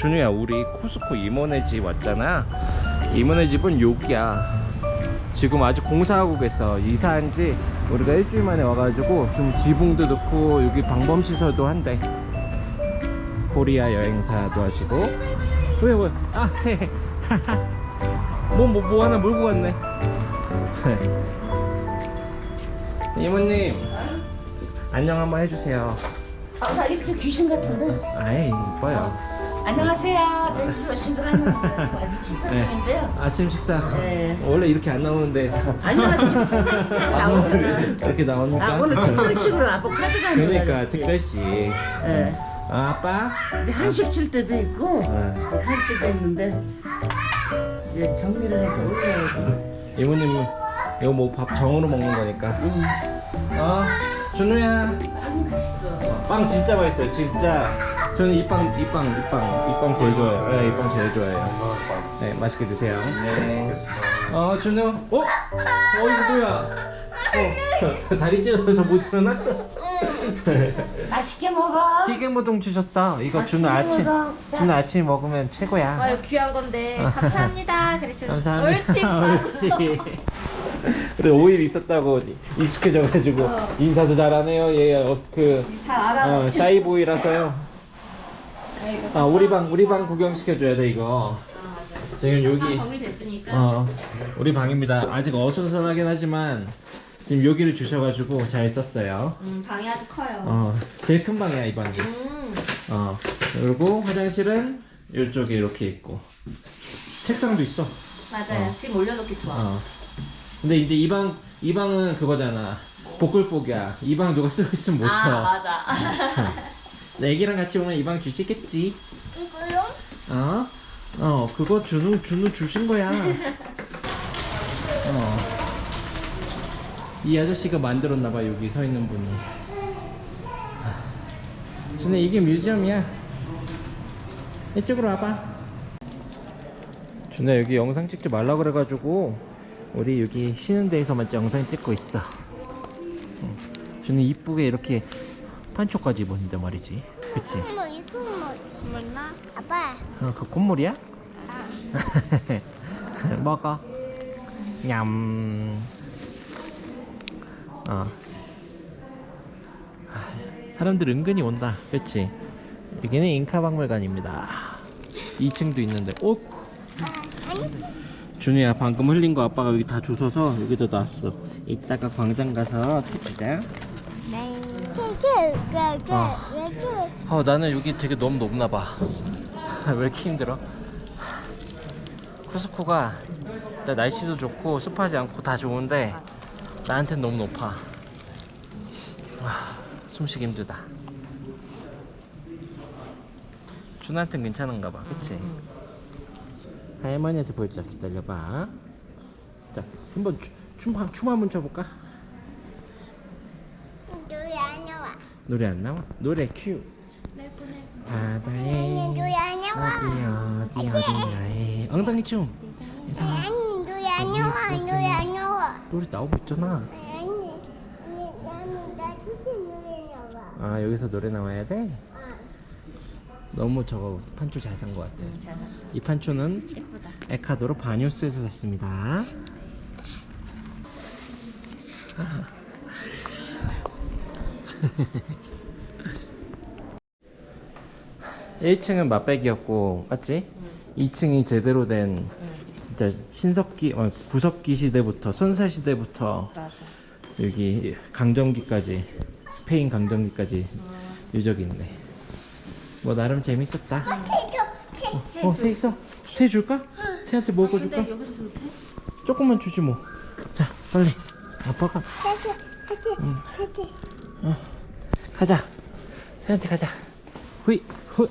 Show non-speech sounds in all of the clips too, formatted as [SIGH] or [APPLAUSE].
준우야 우리 쿠스코 이모네 집 왔잖아. 이모네 집은 여기야. 지금 아직 공사하고 계서 이사한 지 우리가 일주일 만에 와가지고 좀 지붕도 넣고 여기 방범시설도 한대. 코리아 여행사도 하시고. 왜 왜? 아 새. [LAUGHS] 뭐 뭐 뭐 하나 몰고 갔네. [LAUGHS] 이모님 안녕 한번 해주세요. 아, 나 이렇게 귀신 같은데. 아이 이뻐요 안녕하세요. 저희 집에 오신 줄 알았는데 아직 식사 네. 중인데요. 아침 식사 네. 원래 이렇게 안 나오는데 아니요. 나오잖아. 이렇게 나옵니까? 아, 오늘 특별식으로 아보카도가 그러니까 특별시 예. 아, 아빠 이제 한식 줄 때도 있고 네. 할 때도 있는데 이제 정리를 해서 올려야지. 이모님 이거 뭐 밥 정으로 먹는 거니까 응. 어 준우야 빵 맛있어. 빵 진짜 맛있어요 진짜 저는 이빵 이빵 이빵 이빵 제일 좋아해요 네, 이빵 제일 좋아해요 네 맛있게 드세요 어 준우 어? 어 이거 뭐야 어 다리 찢어서 못 일어났어 [LAUGHS] 맛있게 먹어. 튀김우동 주셨어 이거 아, 준우 아침 튀김우동. 자. 준우 아침 먹으면 최고야 와 이거 귀한 건데 감사합니다. 그래 감사합니다. 옳지 잘했어. 그래 5일 있었다고 익숙해져가지고 어. 인사도 잘하네요. 얘 그 잘 알아. 어, 샤이보이라서요. 아 우리 방 우리 방 구경 시켜줘야 돼 이거. 지금 다 여기 정리됐으니까. 어 우리 방입니다. 아직 어수선하긴 하지만 지금 여기를 주셔가지고 잘 썼어요. 음, 방이 아주 커요. 어 제일 큰 방이야 이 방이. 음, 어 그리고 화장실은 이쪽에 이렇게 있고 책상도 있어. 맞아요. 짐 올려놓기 좋아. 어. 근데 이제 이 방, 이 방은 그거잖아. 복글복이야. 이 방 누가 쓰고 있으면 못아 써. 맞아. [LAUGHS] 내 애기랑 같이 오면 이 방 주시겠지. 이거요? 어? 어, 그거 준우, 준우 주신 거야. 어. 이 아저씨가 만들었나봐, 여기 서 있는 분이. 준우, 이게 뮤지엄이야. 이쪽으로 와봐. 준우, 여기 영상 찍지 말라 그래가지고, 우리 여기 쉬는 데에서만 영상 찍고 있어. 응. 준우, 이쁘게 이렇게 판초까지 입었는데 말이지. 그치? 뭐 이거 뭐 몰라. 아빠 어, 그 콧물이야? [LAUGHS] 먹어. 냠. 어. 아, 사람들 은근히 온다. 그치? 여기는 잉카박물관입니다. 2층도 있는데, 오! 준우야, 방금 흘린 거 아빠가 여기 다 주워서 여기다 놨어. 이따가 광장 가서 사주자. 그그그그 어, 나는 여기 되게 너무 높나 봐. [LAUGHS] 왜 이렇게 힘들어? 쿠스코가 일단 날씨도 좋고 습하지 않고 다 좋은데 나한텐 너무 높아. 와, 숨쉬기 힘들다. 준한텐 괜찮은가 봐, 그치? 할머니한테 보여주자, 기다려봐. 자, 한번 춤, 춤 한번 춰볼까? 노래 안 나와 노래 안 나와? 노래 큐. 바다에 노래 안 나와 어디 어디 어디야에 엉덩이 춤 이상한 아니 노래 안 나와 노래 안 나와 노래 나오고 있잖아 나와 아 여기서 노래 나와야 돼? 어. 너무 저거 판초 잘 산 것 같아 잘 났다. 이 판초는 예쁘다. 에카도로 바뉴스에서 샀습니다 [LAUGHS] 1층은 맛백이었고 맞지? 2층이 제대로 된 진짜 신석기 어, 구석기 시대부터 선사 시대부터 맞아. 여기 강점기까지 스페인 강점기까지 유적이 있네. 뭐 나름 재밌었다. 어, 새 있어. 새 줄까? 새한테 먹어 줄까? 근데 여기서 줘도 돼? 조금만 주지 뭐. 자, 빨리. 아빠가 하트 하트 하 트 가자. 새한테 가자. 후이 후.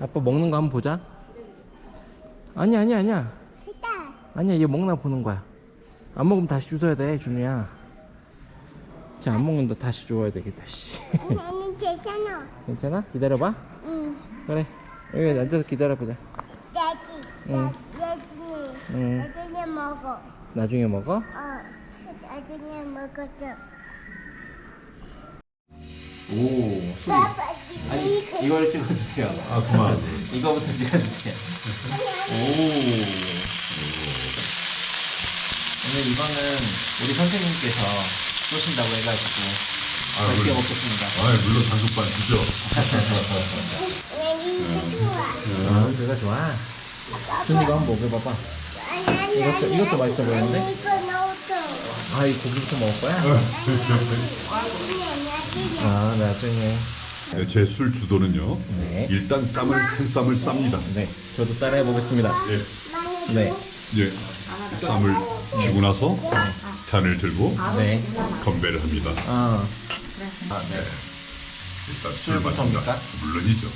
아빠 먹는 거 한번 보자. 아니야, 아니야, 아니야. 됐다 아니야, 얘 먹나 보는 거야. 안 먹으면 다시 주워야 돼, 준우야. 자, 안 먹는다 다시 줘야 되겠다. 씨. 나는 괜찮아 [LAUGHS] 괜찮아? 기다려봐. 응 그래. 여기 앉아서 기다려보자. 나지 응. 나중에 응. 나중에 먹어 나중에 먹어. 어 나중에 먹었어 오. 아빠 아니 이걸 찍어주세요. 아 그만. 이거부터 찍어주세요. 오. 오늘 이거는 우리 선생님께서 쏘신다고 해가지고 아, 맛있게 물론. 먹겠습니다. 아 물론 단속반 주죠. 아, 그가 좋아. 준 이거 한번 먹어봐봐. 이것도- 이것도 맛있어 보이는데? 넣었어. 아, 이 고기부터 먹을 거야? 나중에. 아, 나중에. 네, 제술 주도는요. 네. 일단 쌈을 한 쌈을 쌉니다. 네, 저도 따라해 보겠습니다. 예, 네, 예. 쌈을 쥐고 나서 잔을 들고 네. 건배를 합니다. 아, 일단 술? 마십니다. 물론이죠.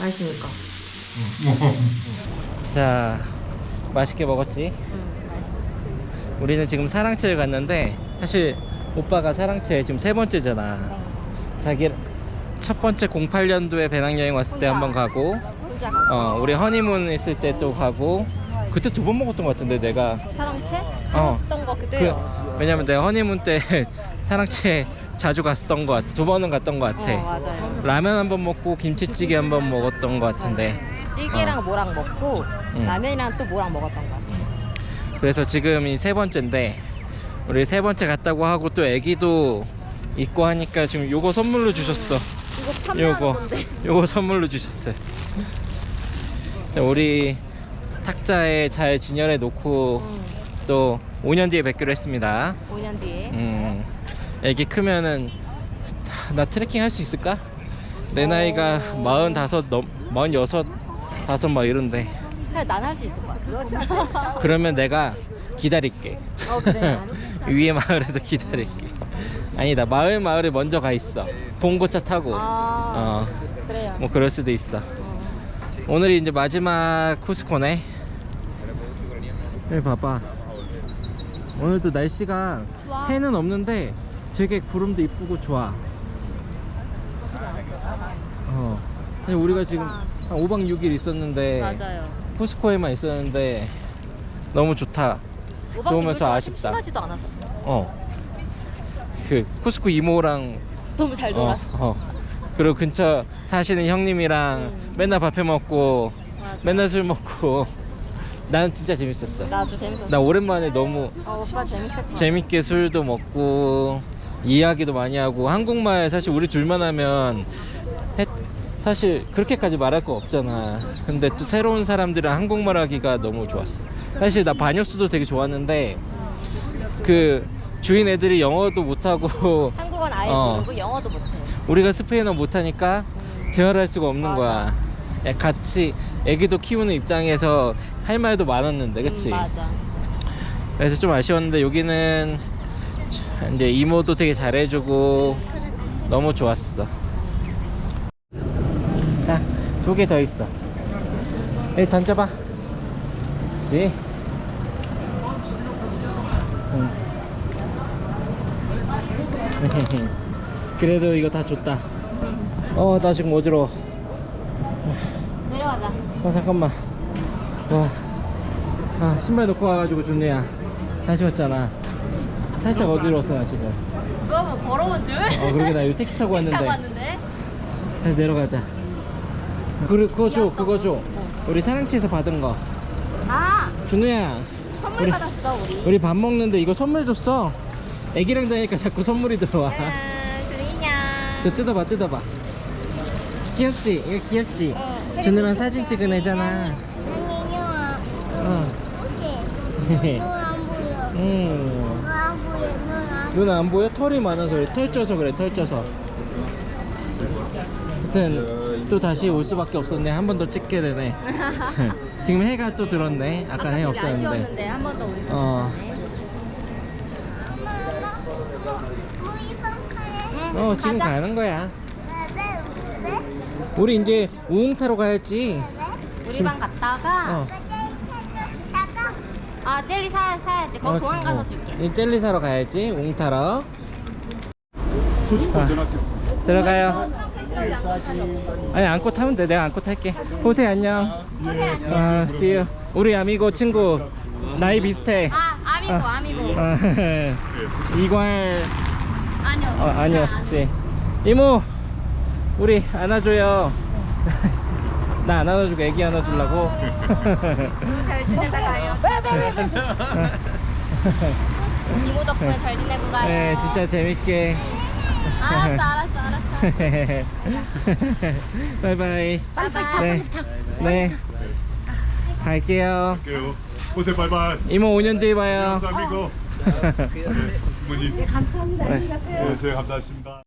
맛있으니까. 자, 맛있게 먹었지? 응, 맛있어. 우리는 지금 사랑채를 갔는데 사실 오빠가 사랑채 지금 세 번째잖아. 자기 첫 번째 08년도에 배낭여행 왔을 때 한번 가고, 혼자 가. 어, 우리 허니문 있을 때 또 가고, 그때 두 번 먹었던 것 같은데 내가 사랑채? 어. 했던 것 같기도 그 해요. 왜냐면 내가 허니문 때 [LAUGHS] 사랑채 자주 갔었던 것 같아. 두 번은 갔던 것 같아. 어, 맞아요. 라면 한 번 먹고 김치찌개 한 번 먹었던 것 같은데. 찌개랑 뭐랑 먹고 응. 라면이랑 또 뭐랑 먹었던 것 같아. 그래서 지금 이 세 번째인데 우리 세 번째 갔다고 하고 또 애기도 있고 하니까 지금 요거 선물로 주셨어. 이거 판매하는 요거 건데. [LAUGHS] 요거 선물로 주셨어요. 자, 우리 탁자에 잘 진열해 놓고 응. 또 5년 뒤에 뵙기로 했습니다. 5년 뒤에. 음, 애기 크면은 나 트레킹 할 수 있을까? 내 나이가 마흔다섯 넘 마흔여섯 다섯 막 이런데 난할 수 있을 것 같아. [LAUGHS] 그러면 내가 기다릴게. 어 그래. [LAUGHS] 위에 마을에서 기다릴게. 아니다 마을 마을에 먼저 가 있어. 봉고차 타고. 아 어, 그래요. 뭐 그럴 수도 있어. 오늘이 이제 마지막 쿠스코네. 여기 봐봐. 오늘도 날씨가 좋아. 해는 없는데 되게 구름도 이쁘고 좋아. 어. 근데 우리가 지금 한 5박 6일 있었는데 맞아요. 쿠스코에만 있었는데 너무 좋다. 오박 좋으면서 육일도 아쉽다. 심심하지도 않았어. 어. 그 쿠스코 이모랑 너무 잘 어, 놀아서. 어. 그리고 근처 사시는 형님이랑 음. 맨날 밥해 먹고 맞아. 맨날 술 먹고 나는 진짜 재밌었어. 나도 재밌었어. 나 오랜만에 너무 어, 오빠 재밌었구나. 재밌게 술도 먹고 이야기도 많이 하고 한국말 사실 우리 둘만 하면 해- 사실 그렇게까지 말할 거 없잖아. 근데 또 새로운 사람들이랑 한국말 하기가 너무 좋았어. 사실 나 반역수도 되게 좋았는데 그 주인 애들이 영어도 못하고 [LAUGHS] 한국어는 아예 어. 모르고 영어도 못해. 우리가 스페인어 못하니까 대화를 할 수가 없는 맞아. 거야. 야, 같이 애기도 키우는 입장에서 할 말도 많았는데, 그치? 음, 맞아. 그래서 좀 아쉬웠는데 여기는 이제 이모도 되게 잘해주고 너무 좋았어. 자, 두 개 더 있어. 여기 던져봐. 네. 응. [LAUGHS] 그래도 이거 다 줬다. 어, 나 지금 어지러워. 내려가자. 어 잠깐만 와 아, 신발 놓고 와가지고 준우야 다시 왔잖아 살짝 어지러웠어 나 지금 그거 뭐 걸어온 줄? 어 그러게 나 여기 택시 타고 타고 왔는데 왔는데. 다시 내려가자 그리, 그거 줘 그거 줘 우리 사랑치에서 받은 거 아 준우야 선물 우리- 받았어 우리. 우리 밥 먹는데 이거 선물 줬어 애기랑 다니니까 자꾸 선물이 들어와 아, 준이냐. 저 뜯어봐 뜯어봐 귀엽지? 이거 귀엽지? 응. 준우랑 사진 찍은 애잖아 아니, 영아. 어. 눈안 보여. [LAUGHS] 음. 눈안 보여, 눈안 눈안 보여? 털이 많아서 그래. 털 쪄서 그래. 털 쪄서. 하여튼 또 다시 올 수밖에 없었네. 한 번 더 찍게 되네. [LAUGHS] 지금 해가 또 들었네. 아까 해 없었는데. 아쉬웠는데 한 번 더 오고. 어. 어 지금 가자. 가는 거야. 우리 이제 우웅 타러 가야지. 우리 방 갔다가 어. 아 젤리 사 사야지. 거기 공항 가서 어. 줄게. 이 젤리 사러 가야지. 우웅 타러. 소식도 아. 전화했겠습니다. 들어가요. 아니 안고 타면 돼. 내가 안고 탈게. 호세 안녕. 호세 안녕. 아, see you. 우리 아미고 친구 나이 비슷해. 아 아미고 아미고. 아, [LAUGHS] 이괄 아니요. 어, 아니었지. 이모, 우리 안아줘요. [LAUGHS] 나 안 안아주고 애기 안아주려고. [LAUGHS] 잘 지내고 가요. 이모 덕분에 잘 지내고 가요. 네, 진짜 재밌게. 알았어 알았어 알았어. 바이바이. 바이바이. 네. 네. 갈게요. 할게요. 고생 발발. 이모 5년 뒤에 봐요. 감사합니다. 네, 부모님. 감사합니다. 네. 안녕히 가세요. 네, 네, 감사합니다.